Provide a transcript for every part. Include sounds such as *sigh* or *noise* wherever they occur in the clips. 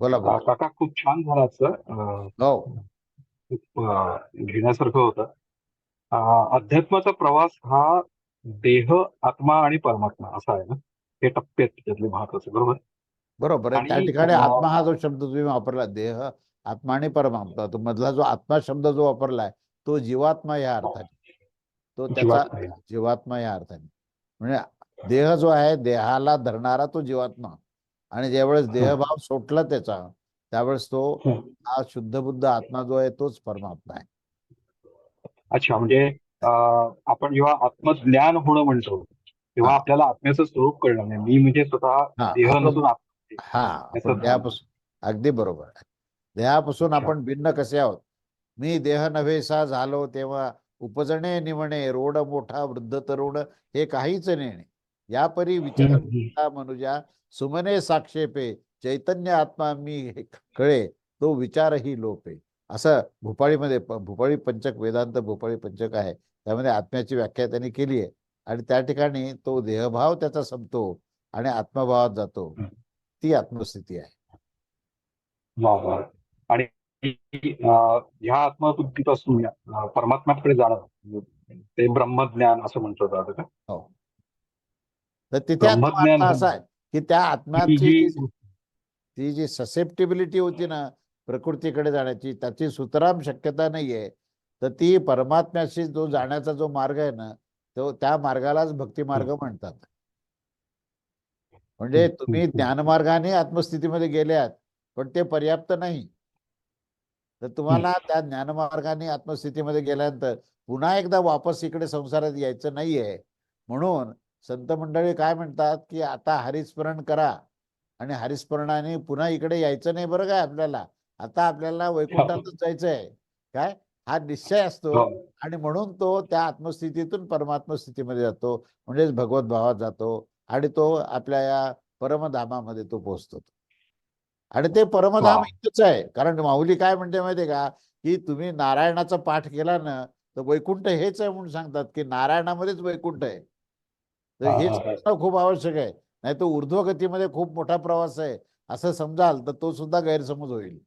बोला बोला. काका खूप छान झालं आजचं अं, हो. घेण्यासारखं होतं. अध्यात्माचा प्रवास हा देह आत्मा आणि परमात्मा असा आहे ना? हे टप्पे त्यातले महत्त्वाचे बरोबर? बरोबर आहे. त्या ठिकाणी आत्मा हा जो शब्द तुम्ही वापरला देह आत्मा आणि परमात्मा तो मधला जो आत्मा शब्द जो वापरलाय तो जीवात्मा या अर्थाने. तो त्याचा. जीवात्मा या अर्थाने. म्हणजे देह जो आहे देहाला धरणारा तो जीवात्मा. आणि ज्यावेळेस देहभाव सुटला त्याचा त्यावेळेस तो हं. हा शुद्ध बुद्ध आत्मा जो आहे तोच परमात्मा आहे. अच्छा म्हणजे आपण जेव्हा आत्मज्ञान होणं म्हणतो तेव्हा हा. आपल्याला आत्म्याचं स्वरूप कळलं नाही. मी म्हणजे स्वतः हा, देह नसून आत्मा हा देहापासून अगदी बरोबर देहापासून. आपण भिन्न कसे आहोत? मी देह नव्हेसा झालो तेव्हा उपजणे निवणे रोड मोठा वृद्ध तरुण हे काहीच नेणे यापरी विचार मनुजा. सुमने साक्षेपे चैतन्य आत्मा मी कळे तो विचारही लोपे. असं भूपाळीमध्ये भूपाळी पंचक वेदांत भूपाळी पंचक आहे. त्यामध्ये आत्म्याची व्याख्या त्यांनी केली आहे. आणि त्या ठिकाणी तो देहभाव त्याचा संपतो आणि आत्मभावात जातो. ती आत्मस्थिती आहे. आणि ह्या आत्मबुद्धीपासून परमात्म्याकडे जाणं ते ब्रह्मज्ञान असं म्हटलं जातं का? हो. तर तिथे असा आहे की त्या आत्म्याची ती जी ससेप्टिबिलिटी होती ना प्रकृतीकडे जाण्याची त्याची सुतराम शक्यता नाहीये. तर ती परमात्म्याशी जो जाण्याचा जो मार्ग आहे ना तो त्या मार्गालाच भक्ती मार्ग म्हणतात. म्हणजे तुम्ही. ज्ञानमार्गाने आत्मस्थितीमध्ये गेल्यात पण ते पर्याप्त नाही. तर तुम्हाला त्या ज्ञानमार्गाने आत्मस्थितीमध्ये गेल्यानंतर पुन्हा एकदा वापस इकडे संसारात यायचं नाहीये. म्हणून संत मंडळी काय म्हणतात की आता हरिस्मरण करा आणि हरिस्मरणाने पुन्हा इकडे यायचं नाही बरं काय आपल्याला. आता आपल्याला वैकुंठातच जायचं आहे काय? हा निश्चय असतो हो. आणि म्हणून तो त्या आत्मस्थितीतून परमात्म स्थितीमध्ये जातो. म्हणजेच भगवत भावात जातो आणि तो आपल्या या परमधामामध्ये तो पोहोचतो. आणि ते परमधाम. इथंच आहे. कारण माऊली काय म्हणते माहितीये का? की तुम्ही नारायणाचा पाठ केला ना तर वैकुंठ हेच आहे म्हणून सांगतात की नारायणामध्येच वैकुंठ आहे. तर हेच खूप आवश्यक आहे. नाही तर ऊर्ध्व गतीमध्ये खूप मोठा प्रवास आहे. असं समजाल तर तो सुद्धा गैरसमज होईल.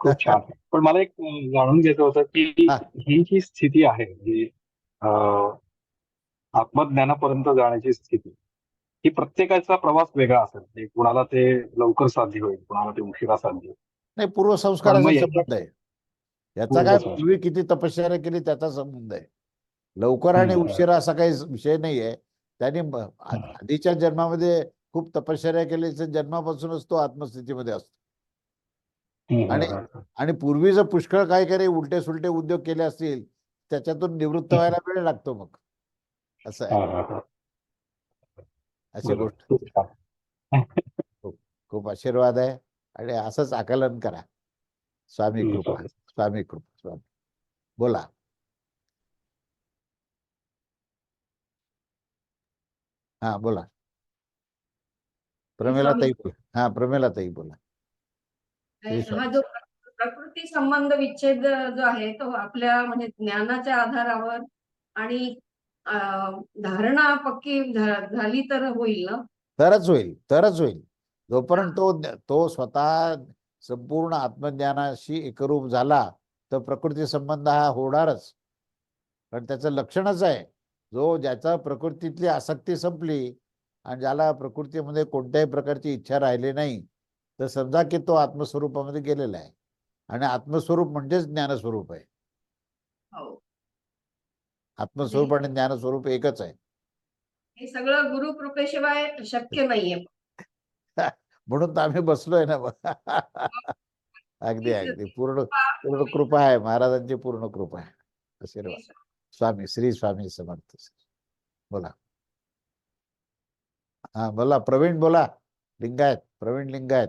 खूप छान. पण मला एक जाणून घ्यायचं होतं की हा. ही जी स्थिती आहे जी अं, आत्मज्ञानापर्यंत जाण्याची स्थिती ही प्रत्येकाचा प्रवास वेगळा असेल. म्हणजे कुणाला ते लवकर साध्य होईल कुणाला ते उशिरा साध्य होईल. नाही पूर्वसंस्काराचा संबंध आहे. याचा काय. पूर्वी किती तपश्चर्या केली त्याचा संबंध आहे. लवकर आणि. उशिरा असा काही विषय नाही आहे त्यांनी आधीच्या जन्मामध्ये खूप तपश्चर्या केली तर जन्मापासूनच तो आत्मस्थितीमध्ये असतो. आणि-. आणि पूर्वी जर पुष्कळ काही काही उलटे सुलटे उद्योग केले असतील त्याच्यातून निवृत्त व्हायला वेळ लागतो मग. असं हा, आहे. हा, हा. अशी. गोष्ट. खूप छान. खूप आशीर्वाद आहे. आणि असंच आकलन करा. स्वामी कृपा. स्वामी कृपा स्वामी. बोला. हा बोला. प्रमिला ताई बोला हा प्रमिला ताई बोला. हा जो प्र- प्रकृती संबंध विच्छेद जो आहे तो आपल्या म्हणजे ज्ञानाच्या आधारावर आणि धारणा पक्की झाली तर होईल ना? तरच होईल तरच होईल. जोपर्यंत तो तो स्वतः संपूर्ण आत्मज्ञानाशी एकरूप झाला तर प्रकृती संबंध हा होणारच. कारण त्याचं लक्षणच आहे. जो ज्याचा प्रकृतीतली आसक्ती संपली आणि ज्याला प्रकृतीमध्ये कोणत्याही प्रकारची इच्छा राहिली नाही तर समजा की तो आत्मस्वरूपामध्ये गेलेला आहे. आणि आत्मस्वरूप म्हणजेच ज्ञानस्वरूप आहे. हो. आत्मस्वरूप आणि ज्ञानस्वरूप एकच आहे. हे सगळं गुरुकृपेशिवाय शक्य नाहीये. *laughs* म्हणून तर आम्ही बसलोय ना *laughs* अगदी अगदी. पूर्ण पूर्ण *laughs* कृपा आहे. महाराजांची पूर्ण कृपा आहे. आशीर्वाद स्वामी श्री स्वामी समर्थ बोला. हा बोला. प्रवीण बोला. लिंगायत प्रवीण लिंगायत.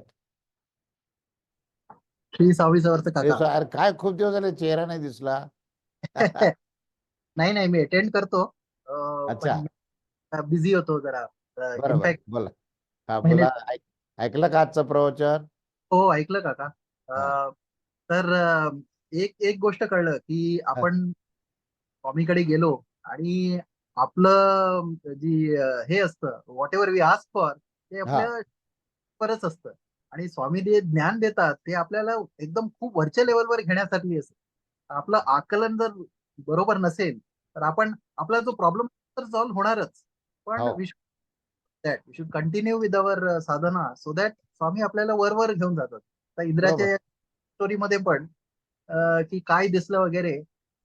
श्री सावळी समर्थ हे काका सा- अरे काय खूप दिवस झाले चेहरा नाही दिसला. *laughs* नाही नाही मी अटेंड करतो. अच्छा. बिझी होतो जरा. बरोबर इनफॅक्ट बोला. हा बोला. ऐक- ऐकलं का आजचं प्रवचन? हो ऐकलं काका. अं, तर अं, एक एक गोष्ट कळलं की आपण स्वामीकडे गेलो आणि आपलं जी हे असतं whatever we ask for ते आपल्या परच असतं. आणि स्वामी जे ज्ञान देतात ते आपल्याला एकदम खूप वरच्या लेवलवर घेण्यासाठी असतं. आपलं आकलन जर बरोबर नसेल तर आपण आपला जो प्रॉब्लेम तर सॉल्व्ह होणारच. पण. That we should continue with our sadhana so that Swami आपल्याला वर वर घेऊन जातात. तर इंद्राच्या स्टोरीमध्ये पण की काय दिसलं वगैरे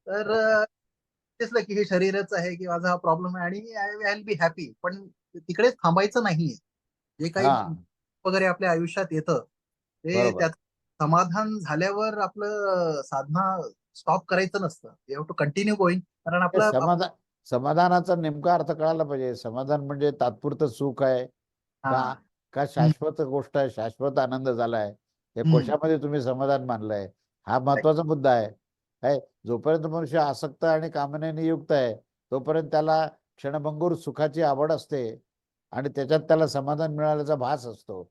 तर दिसलं की हे शरीरच आहे की माझा हा प्रॉब्लेम आहे आणि आय विल बी हॅपी पण तिकडेच थांबायचं नाहीये. जे काही वगैरे आपल्या आयुष्यात येतं ते. त्यात समाधान झाल्यावर आपलं साधना स्टॉप करायचं नसतं. You have to continue going कारण आपलं समाधान समाधानाचा नेमका अर्थ कळायला पाहिजे. समाधान म्हणजे तात्पुरतं सुख आहे. हा, का का शाश्वत गोष्ट आहे? शाश्वत आनंद झालाय. हम्म. कोशामध्ये तुम्ही समाधान मानलंय? हा महत्त्वाचा मुद्दा आहे. काय जोपर्यंत मनुष्य आसक्त आणि कामनेने युक्त आहे तोपर्यंत त्याला क्षणभंगूर सुखाची आवड असते आणि त्याच्यात त्याला समाधान मिळाल्याचा भास असतो.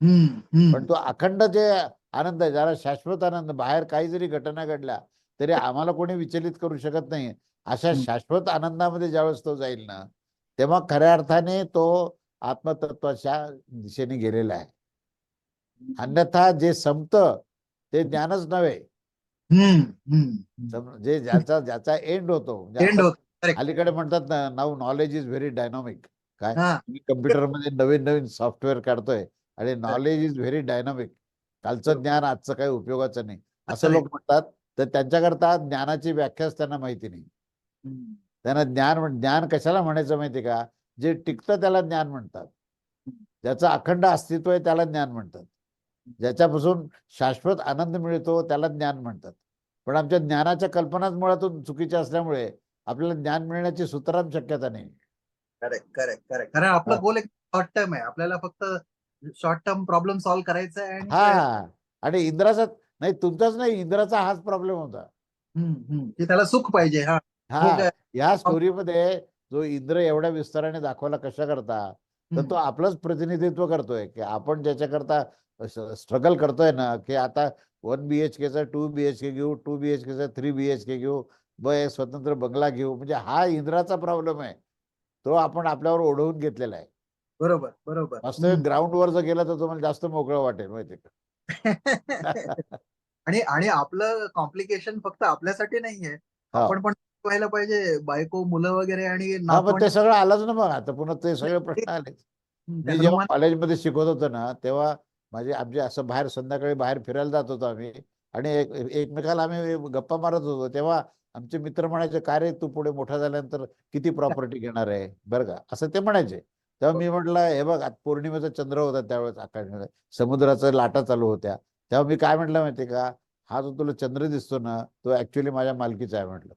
पण तो अखंड जे आनंद आहे ज्याला शाश्वत आनंद बाहेर काही जरी घटना घडल्या तरी आम्हाला कोणी विचलित करू शकत नाही अशा. शाश्वत आनंदामध्ये ज्यावेळेस तो जाईल ना तेव्हा खऱ्या अर्थाने तो आत्मतत्वाच्या दिशेने गेलेला आहे अन्यथा जे संपतं ते ज्ञानच नव्हे जे ज्याचा ज्याचा एंड होतो. अलीकडे म्हणतात ना नाव नॉलेज इज व्हेरी डायनॉमिक काय? हा, मी कम्प्युटरमध्ये नवीन नवीन सॉफ्टवेअर काढतोय आणि नॉलेज इज व्हेरी डायनामिक कालचं ज्ञान आजचं काही उपयोगाचं नाही. असं लोक म्हणतात तर त्यांच्याकरता ज्ञानाची व्याख्याच त्यांना माहिती नाही. त्यांना ज्ञान ज्ञान कशाला म्हणायचं माहिती का? जे टिकतं त्याला ज्ञान म्हणतात. ज्याचं अखंड अस्तित्व आहे त्याला ज्ञान म्हणतात. ज्याच्यापासून शाश्वत आनंद मिळतो त्याला ज्ञान म्हणतात. पण आमच्या ज्ञानाच्या कल्पनाच मुळातून चुकीच्या असल्यामुळे आपल्याला ज्ञान मिळण्याची सुतराम शक्यता नाही. करेक्ट करेक्ट करेक्ट कारण आपलं हा. गोल एक शॉर्ट टर्म आहे. आपल्याला फक्त शॉर्ट टर्म प्रॉब्लेम सॉल्व्ह करायचा आहे आणि हा. आणि इंद्राचा नाही तुमचाच नाही इंद्राचा हाच प्रॉब्लेम होता. की त्याला सुख पाहिजे हा. हा. या स्टोरीमध्ये जो इंद्र एवढ्या विस्ताराने दाखवला कशा करता तर तो. आपलंच प्रतिनिधित्व करतोय की आपण ज्याच्याकरता स्ट्रगल करतोय ना की आता वन बी एच केचा टू बी एच के घेऊ टू बी एच केचा थ्री बी एच के घेऊ ब स्वतंत्र बंगला घेऊ म्हणजे हा इंद्राचा प्रॉब्लेम आहे. तो आपण आपल्यावर ओढवून घेतलेला आहे. बरोबर बरोबर. वास्तविक ग्राउंडवर जर गेला तर तुम्हाला जास्त मोकळं वाटेल माहिती का? *laughs* आणि आणि आपलं कॉम्प्लिकेशन फक्त आपल्यासाठी नाहीये. आपण पण व्हायला पाहिजे बायको मुलं वगैरे आणि हा पण ते सगळं आलंच ना मग. आता पुन्हा ते सगळे प्रश्न आले मी जेव्हा कॉलेजमध्ये शिकवत होतो ना तेव्हा माझे आमचे असं बाहेर संध्याकाळी बाहेर फिरायला जात होतो आम्ही. आणि एक एकमेकाला आम्ही गप्पा मारत होतो. तेव्हा आमचे मित्र म्हणायचे काय रे तू पुढे मोठा झाल्यानंतर किती प्रॉपर्टी घेणार आहे? बरं का? असं ते म्हणायचे. तेव्हा मी म्हटलं हे बघ आता पौर्णिमेचा चंद्र होता त्यावेळेस आकाशमध्ये. समुद्राचा लाटा चालू होत्या. तेव्हा मी काय म्हटलं माहिती का? हा जो तुला चंद्र दिसतो ना तो ऍक्च्युली माझ्या मालकीचा आहे म्हटलं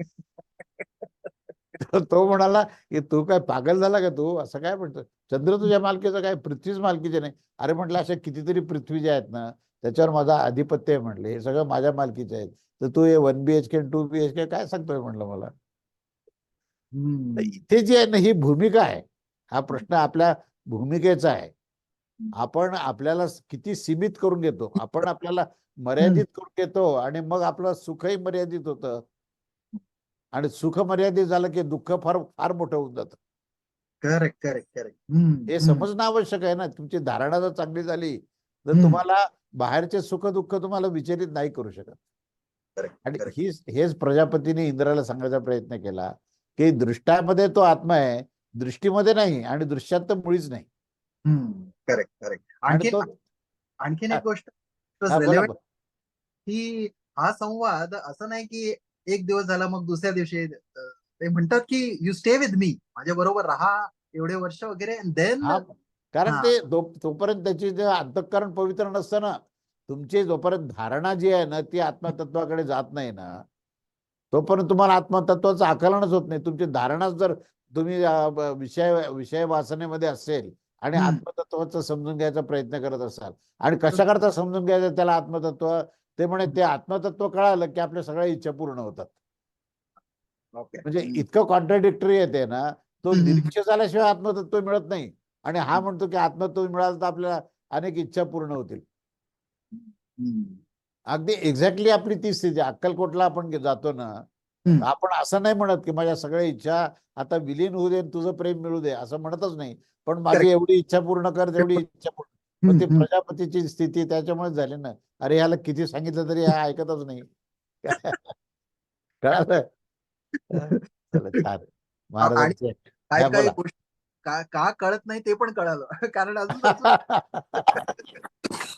तर तो म्हणाला की तू काय पागल झाला का तू? असं काय म्हणतो चंद्र तुझ्या मालकीचा काय? पृथ्वीच मालकीचे नाही. अरे म्हटलं अशा कितीतरी पृथ्वी ज्या आहेत ना त्याच्यावर माझा आधिपत्य आहे म्हटले हे सगळं माझ्या मालकीचे आहेत. तर तू हे one B H K two B H K काय सांगतोय? म्हटलं मला. इथे जी आहे ना ही भूमिका आहे. हा प्रश्न आपल्या भूमिकेचा आहे. आपण आपल्याला किती सीमित करून घेतो? आपण आपल्याला मर्यादित करून घेतो आणि मग आपलं सुखही मर्यादित होतं. आणि सुख मर्यादित झालं की दुःख फार फार मोठं होऊन जातं करेक्ट करेक्ट करेक्ट हे. समजणं आवश्यक आहे ना तुमची धारणा जर चांगली झाली तर. तुम्हाला बाहेरचे सुख दुःख तुम्हाला विचलित नाही करू शकत आणि. ही हेच प्रजापतीने इंद्राला सांगायचा प्रयत्न केला की दृष्टामध्ये तो आत्मा आहे दृष्टीमध्ये नाही आणि दृश्यात तर मुळीच नाही करेक्ट करेक्ट आणि आणखी आणखीन. एक गोष्ट हा, हा संवाद असं नाही की एक दिवस झाला मग दुसऱ्या दिवशी ते म्हणतात की यू स्टे विथ मी माझ्या बरोबर राहा एवढे वर्ष वगैरे देन कारण. ते तोपर्यंत त्याची जे अंतःकरण पवित्र नसतं ना तुमची जोपर्यंत धारणा जी आहे ना ती आत्मतत्वाकडे जात नाही ना तोपर्यंत तुम्हाला आत्मतत्वाचं आकलनच होत नाही तुमची धारणाच जर तुम्ही विषय विषय वासनेमध्ये असेल आणि. आत्मतत्वाचं समजून घ्यायचा प्रयत्न करत असाल आणि कशा करता समजून घ्यायचं त्याला आत्मतत्व ते म्हणे ते आत्मतत्व कळालं की आपल्या सगळ्या इच्छा पूर्ण होतात ओके म्हणजे इतकं कॉन्ट्राडिक्टरी येते ना तो. निरीक्ष झाल्याशिवाय आत्मतत्व मिळत नाही आणि हा म्हणतो की आत्मतत्व मिळालं तर आपल्याला अनेक इच्छा पूर्ण होतील. अगदी एक्झॅक्टली आपली ती स्थिती. अक्कलकोटला आपण जातो ना. आपण असं नाही म्हणत की माझ्या सगळ्या इच्छा आता विलीन होऊ दे आणि तुझं प्रेम मिळू दे असं म्हणतच नाही पण माझी. एवढी इच्छा पूर्ण कर तेवढी इच्छा पूर्ण पण ती. प्रजापतीची स्थिती त्याच्यामुळे झाली ना. अरे ह्याला किती सांगितलं तरी हा ऐकतच नाही. कळालं काय काय. गोष्टी का का कळत नाही ते पण कळालं. *laughs* कारण *laughs* अजून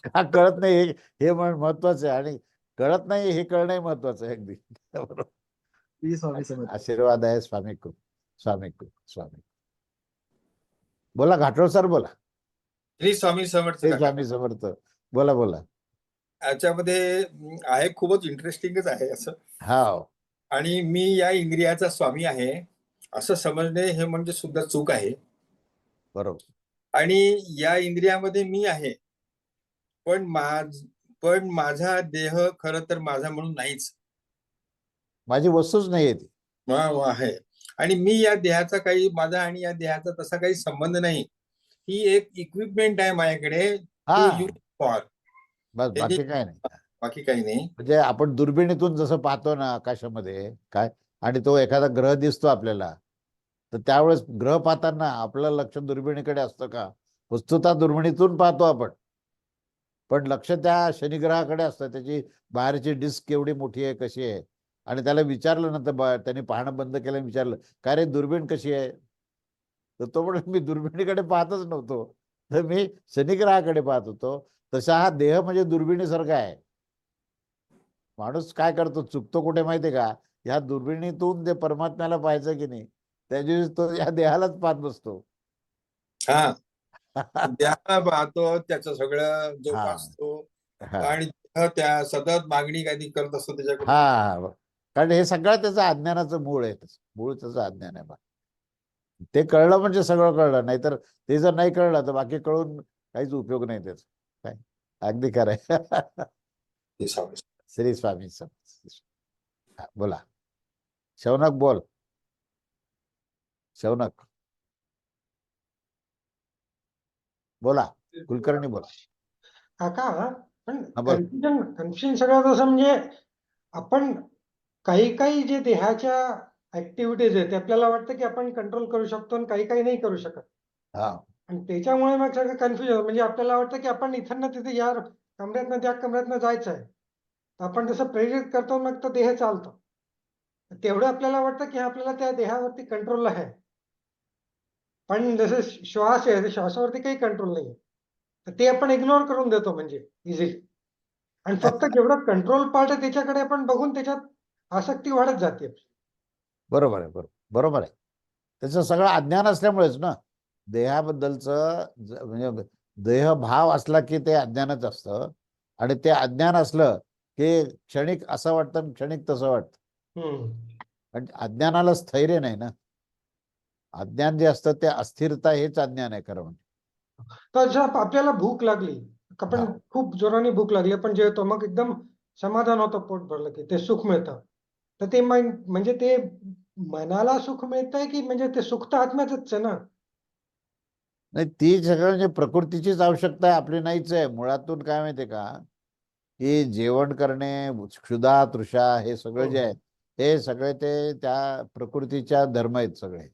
का कळत नाही हे हे महत्वाचं आहे. आणि कळत नाही हे कळणंही महत्वाचं आहे अगदी. *laughs* आशीर्वाद आहे. स्वामी कृप स्वामी कृप स्वामी बोला घाटोळ सर बोला. श्री स्वामी समर्थ. स्वामी समर्थ. बोला बोला. याच्यामध्ये आहे खूपच इंटरेस्टिंगच आहे असं. हा आणि मी या इंद्रियाचा स्वामी आहे असं समजणे हे म्हणजे सुद्धा चूक आहे. बरोबर. आणि या इंद्रियामध्ये मी आहे. पण माझ पण माझा देह खरं तर माझा म्हणून नाहीच. माझी वस्तूच नाही ती. आहे. आणि मी या देहाचा काही माझा आणि या देहाचा तसा काही संबंध नाही. ही एक इक्विपमेंट आहे माझ्याकडे हा. बस ते- बाकी काय नाही. बाकी काही नाही. म्हणजे आपण दुर्बिणीतून जसं पाहतो ना आकाशामध्ये काय आणि तो एखादा ग्रह दिसतो आपल्याला तर त्यावेळेस ग्रह पाहताना आपलं लक्ष दुर्बिणीकडे असतं का? वस्तुतः दुर्बिणीतून पाहतो आपण. पण लक्ष त्या शनिग्रहाकडे असतं त्याची बाहेरची डिस्क केवढी मोठी आहे कशी आहे? आणि त्याला विचारलं नंतर ब- त्यांनी पाहणं बंद केलं विचारलं काय रे दुर्बीण कशी आहे? तर तो म्हणून मी दुर्बिणीकडे पाहतच नव्हतो. तर मी शनिग्रहाकडे पाहत होतो. तसा हा देह म्हणजे दुर्बिणीसारखा आहे. माणूस काय करतो चुकतो कुठे माहितीये का? ह्या दुर्बिणीतून ते परमात्म्याला पाहायचं की नाही त्या दिवशी तो या देहालाच पाहत बसतो. हा. *laughs* देहाला पाहतो त्याचं सगळं आणि त्या सतत मागणी काहीतरी करत असतो त्याच्याकडे हा. कारण हे सगळं त्याचं अज्ञानाचं मूळ आहे. मूळ त्याचं अज्ञान आहे बा. ते कळलं म्हणजे सगळं कळलं नाहीतर ते जर नाही कळलं तर बाकी कळून काहीच उपयोग नाही त्याचा. काय? अगदी खरं. श्री स्वामी. हा, बोला. शौनक बोल. शौनक. बोला कुलकर्णी बोला. काका पण हा, बोल. कन्फ्युजन कन्फ्युजन सगळ्यात असं म्हणजे आपण काही काही जे देहाच्या ऍक्टिव्हिटीज आहेत ते आपल्याला वाटतं की आपण कंट्रोल करू शकतो आणि काही काही नाही करू शकत. हा. आणि त्याच्यामुळे मग सगळं कन्फ्युजन म्हणजे आपल्याला वाटतं की आपण इथं ना तिथे या कमऱ्यातनं त्या कमऱ्यातनं जायचं आहे. आपण तसं प्रेरित करतो मग तो देह चालतो. तेवढं आपल्याला वाटतं की आपल्याला त्या देहावरती कंट्रोल आहे. पण जसं श्वास आहे श्वासावरती काही कंट्रोल नाही तर ते आपण इग्नोर करून देतो म्हणजे इझिली आणि फक्त *laughs* जेवढं कंट्रोल पार्ट आहे त्याच्याकडे आपण बघून त्याच्यात आसक्ती वाढत जाते. बरोबर आहे बरोबर बरोबर आहे. त्याचं सगळं अज्ञान असल्यामुळेच ना देहाबद्दलचं म्हणजे देहभाव असला की ते अज्ञानच असतं आणि ते अज्ञान असलं की क्षणिक असं वाटतं क्षणिक तसं वाटतं. आणि अज्ञानाला स्थैर्य नाही ना. अज्ञान जे असतं ते अस्थिरता हेच अज्ञान आहे खरं म्हणजे. आपल्याला भूक लागली आपण. खूप जोराने भूक लागली आपण जेवतो मग एकदम समाधान होतं पोट भरलं की ते सुख मिळतं. तर ते म्हणजे ते मनाला सुख मिळतंय की म्हणजे ते सुख तर आत्म्यातच आहे ना? नाही ती सगळं म्हणजे प्रकृतीचीच आवश्यकता आहे आपली नाहीच आहे. मुळातून काय माहितीये का? की जेवण करणे क्षुधा तृषा हे सगळं जे हो. आहे हे सगळे ते त्या प्रकृतीच्या धर्म आहेत सगळे.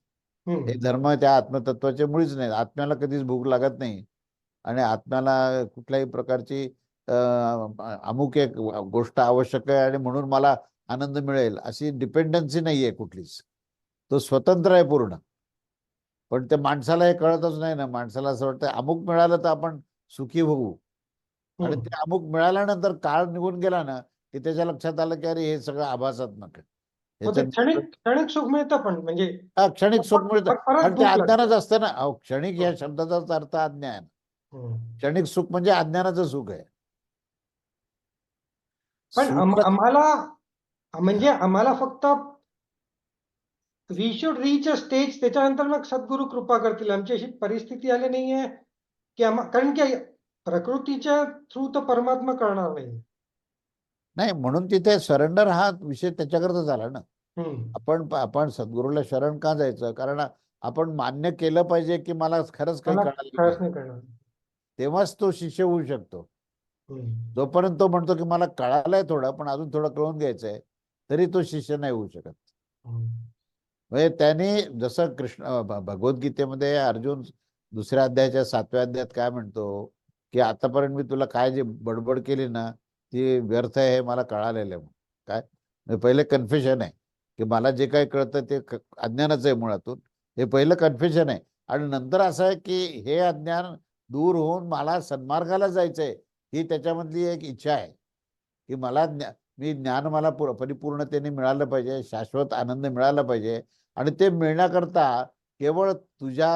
हे धर्म त्या आत्मतत्वाचे मुळीच नाही आत्म्याला कधीच भूक लागत नाही. आणि आत्म्याला कुठल्याही प्रकारची अं, अमुक एक गोष्ट आवश्यक आहे आणि म्हणून मला आनंद मिळेल अशी डिपेंडन्सी नाहीये कुठलीच. तो स्वतंत्र आहे पूर्ण. पण ते माणसाला हे कळतच नाही ना. माणसाला असं वाटतं अमुक मिळालं तर आपण सुखी होऊ. आणि हम्म. ते अमुक मिळाल्यानंतर काळ निघून गेला ना की त्याच्या लक्षात आलं की अरे हे सगळं आभासात नका मग ते क्षणिक सुख मिळतं पण म्हणजे हा, क्षणिक सुख मिळतं. आणि ते. अज्ञानच असतं ना. अहो क्षणिक या शब्दाचाच अर्थ अज्ञान. हम्म. क्षणिक सुख म्हणजे अज्ञानाचं सुख आहे. पण आम्हाला म्हणजे आम्हाला फक्त we should reach a stage त्याच्यानंतर मग सद्गुरू कृपा करतील. आमची अशी परिस्थिती आली नाहीये की आम्हा कारण की प्रकृतीच्या थ्रू तर परमात्मा करणार नाही. नाही म्हणून तिथे सरेंडर हा विषय त्याच्याकरता झाला ना. आपण आपण सद्गुरूला शरण का जायचं कारण आपण मान्य केलं पाहिजे की मला खरंच काही कळालं करणार तेव्हाच तो शिष्य होऊ शकतो. जोपर्यंत तो म्हणतो की मला कळालंय थोडं पण अजून थोडं कळून घ्यायचंय. तरी तो शिष्य नाही होऊ शकत. म्हणजे त्याने जसं कृष्ण भगवद्गीतेमध्ये अर्जुन दुसऱ्या अध्यायाच्या सातव्या अध्यायात काय म्हणतो की आतापर्यंत मी तुला काय जे बडबड केली ना ती व्यर्थ आहे हे मला कळालेलं आहे. काय? म्हणजे पहिले कन्फ्युजन आहे की मला जे काही कळतं ते अज्ञानाचं आहे मुळातून. हे पहिलं कन्फ्युजन आहे. आणि नंतर असं आहे की हे अज्ञान दूर होऊन मला सन्मार्गाला जायचंय ही त्याच्यामधली एक इच्छा आहे की मला मी ज्ञान मला पूर परिपूर्णतेने मिळालं पाहिजे शाश्वत आनंद मिळाला पाहिजे आणि ते मिळण्याकरता केवळ तुझ्या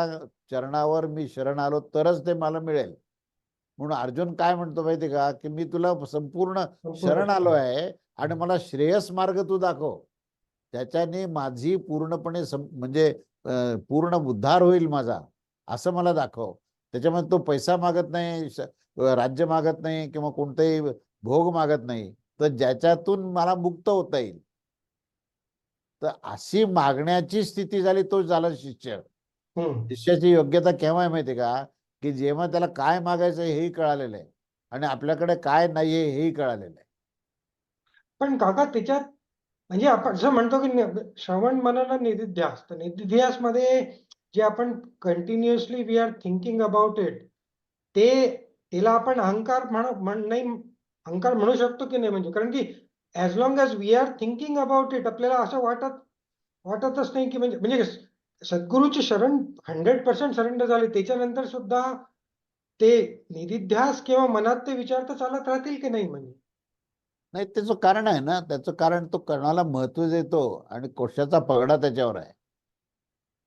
चरणावर मी शरण आलो तरच ते मला मिळेल. म्हणून अर्जुन काय म्हणतो माहिती का? की मी तुला संपूर्ण शरण आलो आहे आणि मला श्रेयस मार्ग तू दाखव. त्याच्याने माझी पूर्णपणे म्हणजे पूर्ण उद्धार होईल माझा असं मला दाखव. त्याच्यामध्ये तो पैसा मागत नाही राज्य मागत नाही किंवा कोणताही भोग मागत नाही. तर ज्याच्यातून मला मुक्त होता येईल. तर अशी मागण्याची स्थिती झाली तो झाला शिष्य. शिष्याची योग्यता केव्हा आहे माहिती का? की जेव्हा त्याला काय मागायचं हेही कळालेलं आहे. आणि आपल्याकडे काय नाहीये हेही कळालेलं आहे. पण काका त्याच्यात म्हणजे आपण जसं म्हणतो की श्रवण मनन निधिध्यास तर निधिध्यास मध्ये जे आपण continuously we are thinking about it ते त्याला आपण अहंकार म्हणू म्हण नाही अहंकार म्हणू शकतो की नाही म्हणजे? कारण की as long as we are thinking about it आपल्याला असं वाटत वाटतच नाही की म्हणजे म्हणजे सद्गुरूची शरण हंड्रेड पर्सेंट सरेंडर झाले. त्याच्यानंतर सुद्धा ते निधिध्यास किंवा मनात ते विचार तर चालत राहतील की नाही म्हणजे? नाही त्याचं कारण आहे ना. त्याचं कारण तो कर्णाला महत्त्व देतो आणि कोशाचा पगडा त्याच्यावर आहे.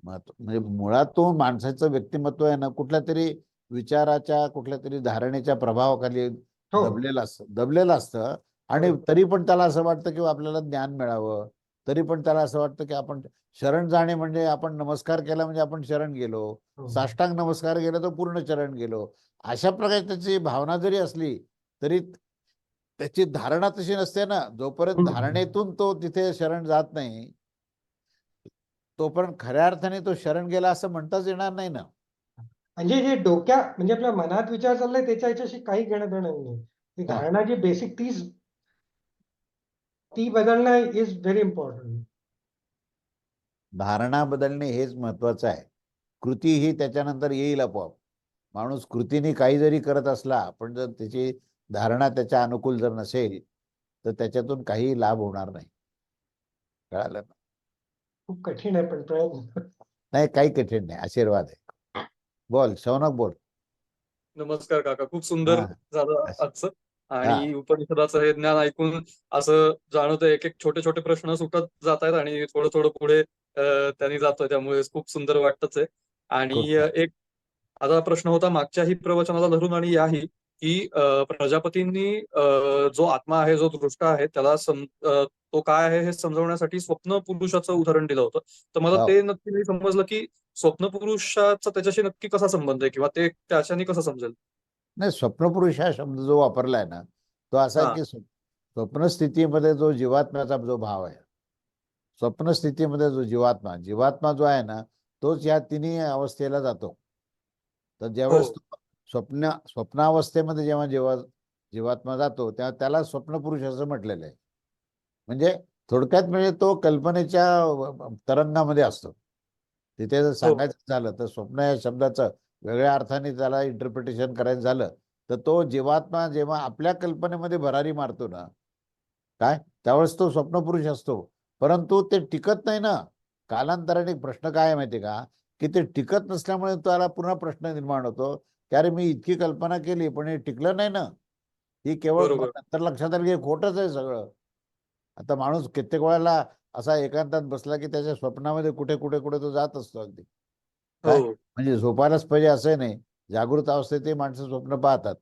महत्त्व म्हणजे मुळात तो माणसाचं व्यक्तिमत्व आहे ना कुठल्या तरी विचाराच्या कुठल्या तरी धारणेच्या प्रभावाखाली दबलेलं असतं दबलेलं असतं. आणि हो. तरी पण त्याला असं वाटतं की आपल्याला ज्ञान मिळावं. तरी पण त्याला असं वाटतं की आपण शरण जाणे म्हणजे आपण नमस्कार केला म्हणजे आपण शरण गेलो. हो. साष्टांग नमस्कार केला तर पूर्ण चरण गेलो. अशा प्रकारे त्याची भावना जरी असली तरी त्याची धारणा तशी नसते ना. जोपर्यंत. धारणेतून तो तिथे शरण जात नाही तोपर्यंत खऱ्या अर्थाने तो शरण गेला असं म्हणताच येणार नाही ना. म्हणजे जे डोक्या म्हणजे आपल्या मनात विचार चाललाय त्याच्या ह्याच्याशी काही घेणं देणं नाही ती. धारणा जी बेसिक तीच ती बदलणं इज व्हेरी इम्पॉर्टंट धारणा बदलणे हेच महत्वाचं आहे. कृती ही त्याच्यानंतर येईल आपोआप. माणूस कृतीने काही जरी करत असला पण जर त्याची धारणा त्याच्या अनुकूल जर नसेल तर त्याच्यातून काही लाभ होणार नाही. कळालं? ना खूप कठीण आहे पण प्रयत्न. नाही काही कठीण नाही. आशीर्वाद आहे. बोल शौनक बोल नमस्कार काका खूप सुंदर हा. झालं. आजचं आणि उपनिषदाचं हे ज्ञान ऐकून असं जाणवतं एक एक छोटे छोटे प्रश्न सुटत जात आहेत आणि थोडं थोडं पुढे अं, त्यांनी जातोय त्यामुळे खूप सुंदर वाटतच आहे आणि खूप. अं, एक आता प्रश्न होता मागच्याही प्रवचनाला धरून आणि याही की अं, प्रजापतींनी अं, जो आत्मा आहे जो दृष्ट आहे त्याला सम अं, तो काय आहे हे समजवण्यासाठी स्वप्न पुरुषाचं उदाहरण दिलं होतं तर मला हो. ते नक्की नाही समजलं की स्वप्न पुरुषाचा त्याच्याशी नक्की कसा संबंध आहे? किंवा ते त्याच्याने कसं समजेल? नाही स्वप्नपुरुष हा शब्द जो वापरलाय ना तो असा हा. की स्व- स्वप्न स्थितीमध्ये जो जीवात्म्याचा जो भाव आहे. स्वप्न स्थितीमध्ये जो जीवात्मा जीवात्मा जो आहे ना तोच या तिन्ही अवस्थेला जातो. तर ज्यावेळेस हो. तो स्वप्न स्वप्नावस्थेमध्ये जेव्हा जेव्हा जीवात्मा जातो तेव्हा त्याला स्वप्नपुरुष असं म्हटलेलं आहे. म्हणजे थोडक्यात म्हणजे तो कल्पनेच्या तरंगामध्ये असतो. तिथे जर सांगायचं झालं तर स्वप्न या शब्दाचं वेगळ्या अर्थाने त्याला इंटरप्रिटेशन करायचं झालं तर तो जीवात्मा जेव्हा आपल्या कल्पनेमध्ये भरारी मारतो ना काय? त्यावेळेस तो स्वप्नपुरुष असतो. परंतु ते टिकत नाही ना. कालांतराने प्रश्न काय आहे माहिती का? की ते टिकत नसल्यामुळे त्याला पुन्हा प्रश्न निर्माण होतो. की अरे मी इतकी कल्पना केली पण हे टिकलं नाही ना. ही केवळ. नंतर लक्षात आलं की हे खोटंच आहे सगळं. आता माणूस कित्येक वेळेला असा एकांतात बसला की त्याच्या स्वप्नामध्ये कुठे कुठे कुठे तो जात असतो अगदी? हो. म्हणजे झोपायलाच पाहिजे असं नाही. जागृत अवस्थेत ते माणसं स्वप्न पाहतात.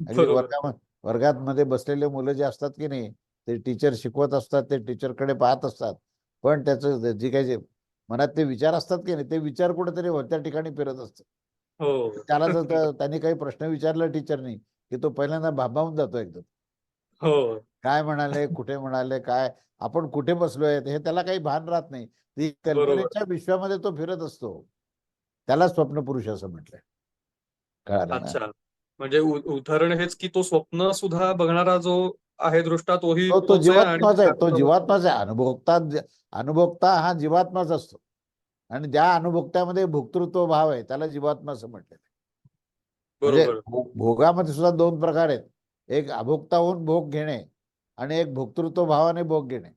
अगदी वर्गात मध्ये बसलेले मुलं जे असतात की नाही ते टीचर शिकवत असतात ते टीचरकडे पाहत असतात. पण त्याचं जे काही जे मनात ते विचार असतात की नाही ते विचार कुठेतरी त्या ठिकाणी फिरत असतात. हो. त्याला जर त्या- त्यांनी काही प्रश्न विचारला टीचरनी की तो पहिल्यांदा भांबावून जातो एकदम. हो. काय म्हणाले कुठे म्हणाले काय? आपण कुठे बसलोय? हे त्याला काही भान राहत नाही. ती कल्पनेच्या विश्वामध्ये तो फिरत असतो. त्याला स्वप्न पुरुष असं म्हटलंय. कळालं म्हणजे उदाहरण हेच की तो स्वप्न सुद्धा बघणारा जो आहे दृष्टा तोही तो जीवात्माच आहे. तो जीवात्माच आहे. अनुभोक्ता अनुभोक्ता हा जीवात्माच असतो. आणि ज्या अनुभोक्त्यामध्ये भोक्तृत्व भाव आहे त्याला जीवात्मा असं म्हटलेलं आहे. म्हणजे भोगामध्ये सुद्धा दोन प्रकार आहेत. एक अभोक्ता होऊन भोग घेणे आणि एक भोक्तृत्व भावाने भोग घेणे.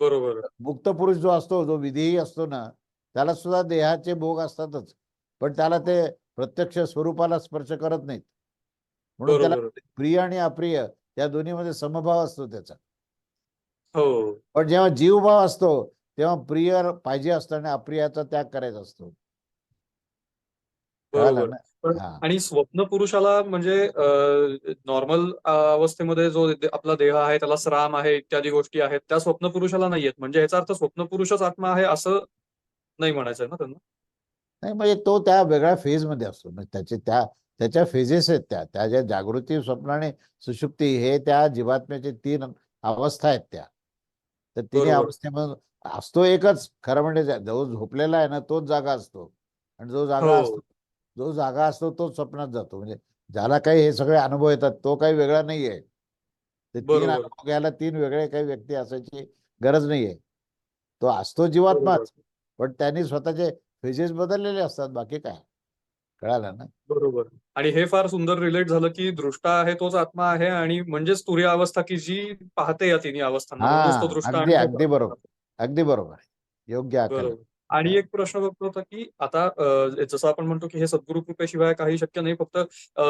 बरोबर. मुक्त पुरुष जो असतो जो विधेयी असतो ना त्याला सुद्धा देहाचे भोग असतातच. पण त्याला ते प्रत्यक्ष स्वरूपाला स्पर्श करत नाहीत. म्हणून त्याला प्रिय आणि अप्रिय या दोन्हीमध्ये समभाव असतो त्याचा. हो. पण जेव्हा जीवभाव असतो तेव्हा प्रिय पाहिजे असतं आणि अप्रियाचा त्याग करायचा असतो. आणि स्वप्न पुरुषाला म्हणजे नॉर्मल अवस्थेमध्ये जो आपला देह आहे त्याला श्राम आहे इत्यादी गोष्टी आहेत त्या स्वप्न पुरुषाला नाहीयेत. म्हणजे याचा अर्थ स्वप्न पुरुषच आत्मा आहे असं नाही म्हणायचं ना त्यांना? नाही म्हणजे तो त्या वेगळ्या फेजमध्ये असतो. म्हणजे त्याचे त्या त्याच्या फेजेस आहेत त्या. त्या ज्या जागृती स्वप्न आणि सुषुप्ती हे त्या जीवात्म्याचे तीन अवस्था आहेत त्या. तर तिन्ही बरोबर. अवस्थेमधून असतो एकच. खरं म्हणजे जो झोपलेला आहे ना तोच जागा असतो. आणि जो जागा हो. असतो जो जागा असतो तोच स्वप्नात जातो. म्हणजे ज्याला काही हे सगळे अनुभव येतात तो काही वेगळा नाहीये. ते तीन. अनुभव घ्यायला तीन वेगळे काही व्यक्ती असायची गरज नाहीये. तो असतो जीवात्माच. पण त्यांनी स्वतःचे फेजेस बदललेले असतात बाकी काय? कळालं ना? बरोबर. आणि हे फार सुंदर रिलेट झालं की दृष्टा आहे तोच आत्मा आहे आणि म्हणजेच तुर्य अवस्था की जी पाहते या तिन्ही तो दृष्टा अगदी. बरोबर. अगदी बरोबर. आहे योग्य आणि एक प्रश्न बघतो होता की आता जसं आपण म्हणतो की हे सद्गुरु कृपेशिवाय काही शक्य नाही फक्त अ,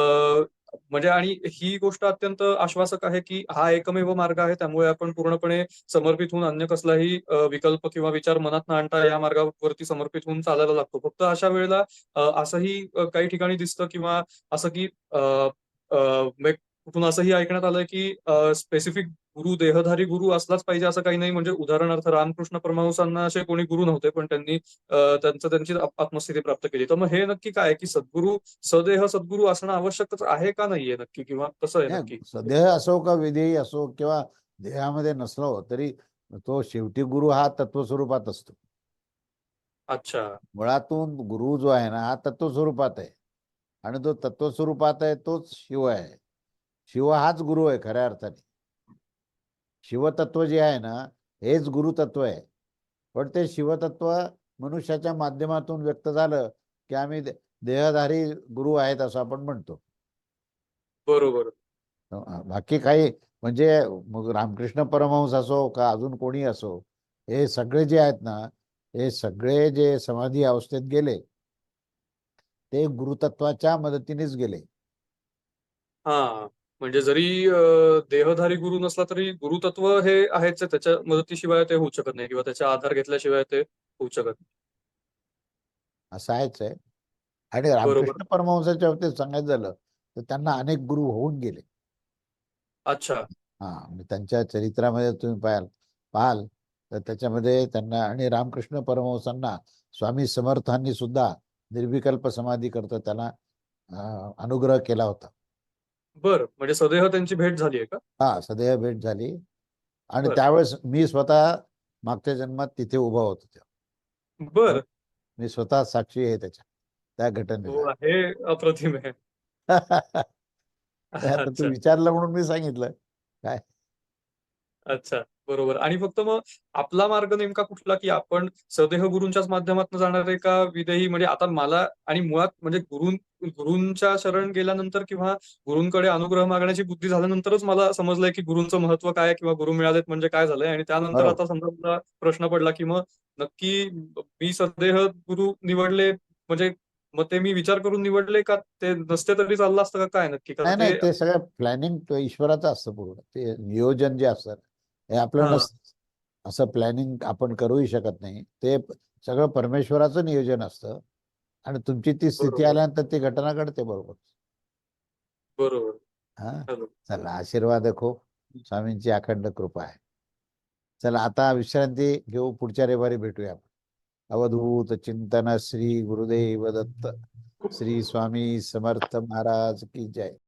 म्हणजे आणि ही गोष्ट अत्यंत आश्वासक आहे की हा एकमेव मार्ग आहे त्यामुळे आपण पूर्णपणे समर्पित होऊन अन्य कसलाही विकल्प किंवा विचार मनात न आणता या मार्गावरती समर्पित होऊन चालायला लागतो. फक्त अशा वेळेला असंही काही ठिकाणी दिसतं किंवा असं की कुठून असंही ऐकण्यात आलंय की स्पेसिफिक गुरु देहधारी गुरु असलाच पाहिजे असं काही नाही. म्हणजे उदाहरणार्थ रामकृष्ण परमहंसांना असे कोणी गुरु नव्हते पण त्यांनी त्यांचं त्यांची आत- आत्मस्थिती प्राप्त केली. तर मग हे नक्की काय की सद्गुरु सदेह सद्गुरु असणं आवश्यकच आहे का नाहीये नक्की? किंवा कसं आहे नक्की? नाही, देह असो का विधेयी असो किंवा देहामध्ये नसलो तरी तो शेवटी गुरु हा तत्वस्वरूपात असतो. अच्छा. मुळातून गुरु जो आहे ना हा तत्वस्वरूपात आहे. आणि तो तत्वस्वरूपात आहे तोच शिव आहे. शिव हाच गुरु आहे खऱ्या अर्थाने. शिवतत्व जे आहे ना हेच गुरुतत्व आहे. पण ते शिवतत्व मनुष्याच्या माध्यमातून व्यक्त झालं की आम्ही देहधारी गुरु आहेत असं आपण म्हणतो. बरोबर. अ, बाकी काही म्हणजे मग रामकृष्ण परमहंस असो का अजून कोणी असो हे सगळे जे आहेत ना हे सगळे जे समाधी अवस्थेत गेले ते गुरुतत्वाच्या मदतीनेच गेले. हा. म्हणजे जरी देहधारी गुरु नसला तरी गुरुतत्व हे आहेच आहे, त्याच्या मदतीशिवाय ते होऊ शकत नाही किंवा त्याचा आधार घेतल्याशिवाय ते होऊ शकत नाही. असं आहेच आहे. आणि रामकृष्ण परमहंसाच्या बाबतीत सांगायचं झालं तर त्यांना अनेक गुरु होऊन गेले. अच्छा. हा त्यांच्या चरित्रामध्ये तुम्ही पाहाल पाहाल तर त्याच्यामध्ये त्यांना आणि रामकृष्ण परमहंसांना स्वामी समर्थांनी सुद्धा निर्विकल्प समाधी करता त्यांना अनुग्रह केला होता. बर म्हणजे सदेह त्यांची भेट झाली आहे का? हा सदैव भेट झाली. आणि बरं. त्यावेळेस मी स्वतः मागच्या जन्मात तिथे उभा होतो तेव्हा. बर. मी स्वतः साक्षी आहे त्याच्या त्या हो घटनेला. हे अप्रतिम आहे. *laughs* आता तू अच्छा. विचारलं म्हणून मी सांगितलं. अच्छा. बरोबर. आणि फक्त मग आपला मार्ग नेमका कुठला की आपण सदेह गुरूंच्याच माध्यमातून जाणार आहे का विदेही म्हणजे आता मला आणि मुळात म्हणजे गुरु गुरूंच्या शरण गेल्यानंतर किंवा गुरूंकडे अनुग्रह मागण्याची बुद्धी झाल्यानंतरच मला समजलंय की गुरूंचं महत्त्व काय किंवा गुरु मिळालेत म्हणजे काय झालंय. आणि त्यानंतर बरोबर. आता समजा मला प्रश्न पडला की मग नक्की मी सदेह गुरु निवडले म्हणजे मग ते मी विचार करून निवडले का? ते नसते तरी चाललं असतं का? काय नक्की? नाही ते सगळं प्लॅनिंग ईश्वराचं असतं पूर्ण. ते नियोजन जे असतं. हे आपलं. नसतं असं प्लॅनिंग आपण करूही शकत नाही. ते सगळं परमेश्वराचं नियोजन असतं आणि तुमची ती स्थिती. आल्यानंतर ती घटना घडते बरोबर. बरोबर. हा? चला आशीर्वाद खूप. स्वामींची अखंड कृपा आहे. चला आता विश्रांती घेऊ पुढच्या रविवारी भेटूया आपण. अवधूत चिंतन श्री गुरुदेव दत्त श्री स्वामी समर्थ महाराज की जय.